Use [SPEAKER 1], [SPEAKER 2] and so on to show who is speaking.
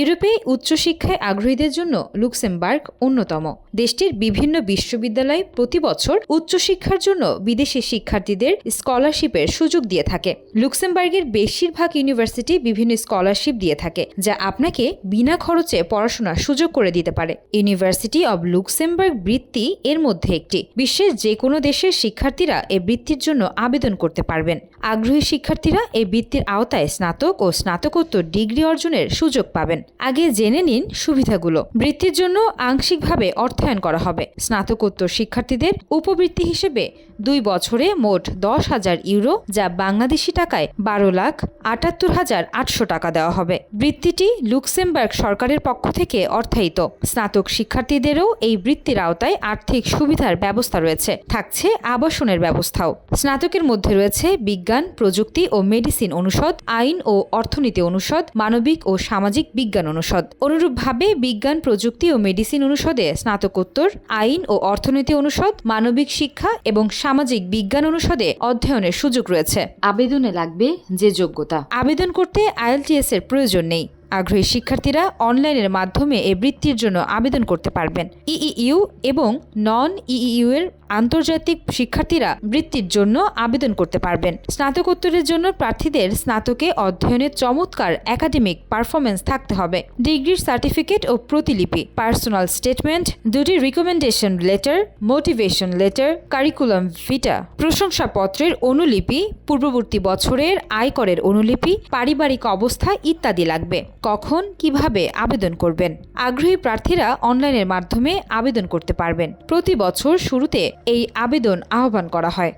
[SPEAKER 1] ইউরোপে উচ্চশিক্ষায় আগ্রহীদের জন্য লুক্সেমবার্গ অন্যতম। দেশটির বিভিন্ন বিশ্ববিদ্যালয় প্রতি বছর উচ্চশিক্ষার জন্য বিদেশি শিক্ষার্থীদের স্কলারশিপের সুযোগ দিয়ে থাকে। লুক্সেমবার্গের বেশিরভাগ ইউনিভার্সিটি বিভিন্ন স্কলারশিপ দিয়ে থাকে, যা আপনাকে বিনা খরচে পড়াশোনার সুযোগ করে দিতে পারে। ইউনিভার্সিটি অব লুক্সেমবার্গ বৃত্তি এর মধ্যে একটি। বিশ্বের যে কোনো দেশের শিক্ষার্থীরা এ বৃত্তির জন্য আবেদন করতে পারবেন। আগ্রহী শিক্ষার্থীরা এই বৃত্তির আওতায় স্নাতক ও স্নাতকোত্তর ডিগ্রি অর্জনের সুযোগ পাবেন। আগে জেনে নিন সুবিধাগুলো। বৃত্তির জন্য আংশিকভাবে অর্থায়ন করা হবে। স্নাতকোত্তর শিক্ষার্থীদের উপবৃত্তি হিসেবে দুই বছরে মোট দশ হাজার ইউরো, যা বাংলাদেশি টাকায় বারো লাখ আটাত্তর হাজার আটশো টাকা দেওয়া হবে। বৃত্তিটি লুক্সেমবার্গ সরকারের পক্ষ থেকে অর্থায়িত। স্নাতক শিক্ষার্থীদেরও এই বৃত্তির আওতায় আর্থিক সুবিধার ব্যবস্থা রয়েছে। থাকছে আবাসনের ব্যবস্থাও। স্নাতকের মধ্যে রয়েছে বিজ্ঞান, প্রযুক্তি ও মেডিসিন অনুষদ, আইন ও অর্থনীতি অনুষদ, মানবিক ও সামাজিক বিজ্ঞান অনুষদ। অনুরূপভাবে বিজ্ঞান প্রযুক্তি ও মেডিসিন অনুষদে স্নাতকোত্তর আইন ও অর্থনীতি অনুষদ মানবিক শিক্ষা এবং সামাজিক বিজ্ঞান অনুষদে অধ্যয়নের সুযোগ রয়েছে। আবেদনে লাগবে যে যোগ্যতা। আবেদন করতে আইএলটিএস এর প্রয়োজন নেই। আগ্রহী শিক্ষার্থীরা অনলাইনের মাধ্যমে এ বৃত্তির জন্য আবেদন করতে পারবেন। ইইউ এবং নন ইইউ এর আন্তর্জাতিক শিক্ষার্থীরা বৃত্তির জন্য আবেদন করতে পারবেন। স্নাতকোত্তরের জন্য প্রার্থীদের স্নাতকে অধ্যয়নের চমৎকার একাডেমিক পারফরমেন্স থাকতে হবে। ডিগ্রির সার্টিফিকেট ও প্রতিলিপি, পার্সোনাল স্টেটমেন্ট, দুটি recommendation letter, motivation letter, curriculum vitae, প্রশংসাপত্রের অনুলিপি, পূর্ববর্তী বছরের আয়করের অনুলিপি, পারিবারিক অবস্থা ইত্যাদি লাগবে। কখন, কীভাবে আবেদন করবেন? আগ্রহী প্রার্থীরা অনলাইনের মাধ্যমে আবেদন করতে পারবেন। প্রতি বছর শুরুতে এই আবেদন আহ্বান করা হয়।